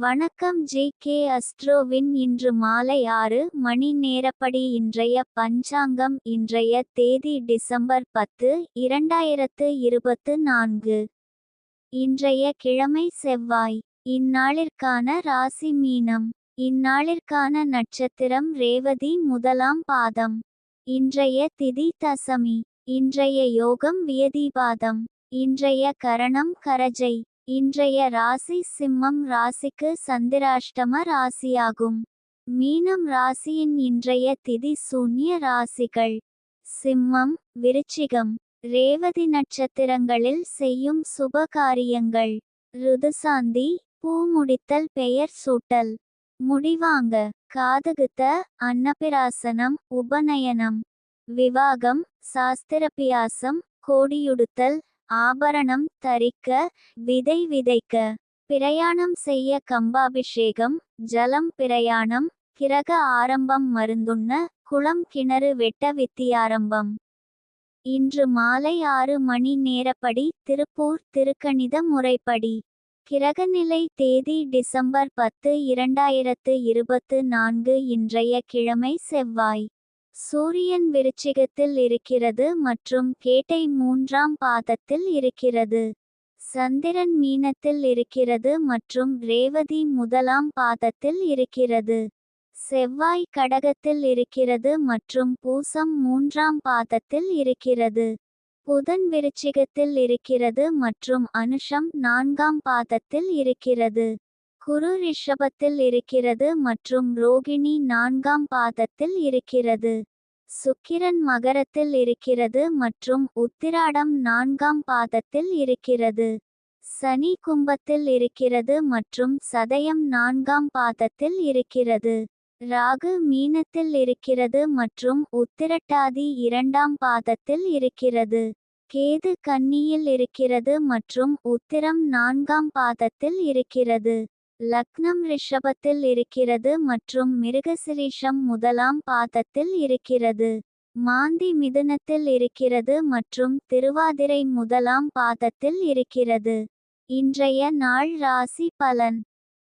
வணக்கம் J K அஸ்ட்ரோவின் இன்று மாலை ஆறு மணி நேரப்படி இன்றைய பஞ்சாங்கம் இன்றைய தேதி டிசம்பர் பத்து இரண்டாயிரத்து இருபத்து நான்கு. இன்றைய கிழமை செவ்வாய். இந்நாளிற்கான ராசி மீனம். இந்நாளிற்கான நட்சத்திரம் ரேவதி முதலாம் பாதம். இன்றைய திதி தசமி. இன்றைய யோகம் வியதிபாதம். இன்றைய கரணம் கரஜை. இன்றைய ராசி சிம்மம் ராசிக்கு சந்திராஷ்டம ராசியாகும். மீனம் ராசியின் இன்றைய திதி சூன்ய ராசிகள். சிம்மம் விருச்சிகம் ரேவதி நட்சத்திரங்களில் செய்யும் சுப காரியங்கள் ருதுசாந்தி பூ முடித்தல் பெயர் சூட்டல். முடிவாங்க. காதுகுத்த அன்னபிராசனம் உபநயனம். விவாகம் சாஸ்திரபியாசம் கோடியுடுத்தல் ஆபரணம் தரிக்க விதை விதைக்க பிரயாணம் செய்ய கம்பாபிஷேகம் ஜலம் பிரயாணம் கிரக ஆரம்பம் மருந்துண்ண குளம் கிணறு வெட்ட வித்தியாரம்பம். இன்று மாலை ஆறு மணி நேரப்படி திருப்பூர் திருக்கணித முறைப்படி. கிரகநிலை தேதி டிசம்பர் பத்து இரண்டாயிரத்து இருபத்து நான்கு இன்றைய கிழமை செவ்வாய். சூரியன் விருச்சிகத்தில் இருக்கிறது மற்றும் கேட்டை மூன்றாம் பாதத்தில் இருக்கிறது. சந்திரன் மீனத்தில் இருக்கிறது மற்றும் ரேவதி முதலாம் பாதத்தில் இருக்கிறது. செவ்வாய் கடகத்தில் இருக்கிறது மற்றும் பூசம் மூன்றாம் பாதத்தில் இருக்கிறது. புதன் விருச்சிகத்தில் இருக்கிறது மற்றும் அனுஷம் நான்காம் பாதத்தில் இருக்கிறது. குரு ரிஷபத்தில் இருக்கிறது மற்றும் ரோகிணி நான்காம் பாதத்தில் இருக்கிறது. சுக்கிரன் மகரத்தில் இருக்கிறது மற்றும் உத்திராடம் நான்காம் பாதத்தில் இருக்கிறது. சனி கும்பத்தில் இருக்கிறது மற்றும் சதயம் நான்காம் பாதத்தில் இருக்கிறது. ராகு மீனத்தில் இருக்கிறது மற்றும் உத்திரட்டாதி இரண்டாம் பாதத்தில் இருக்கிறது. கேது கன்னியில் இருக்கிறது மற்றும் உத்திரம் நான்காம் பாதத்தில் இருக்கிறது. லக்னம் ரிஷபத்தில் இருக்கிறது மற்றும் மிருகசிரீஷம் முதலாம் பாதத்தில் இருக்கிறது. மாந்தி மிதுனத்தில் இருக்கிறது மற்றும் திருவாதிரை முதலாம் பாதத்தில் இருக்கிறது. இன்றைய நாள் ராசி பலன்.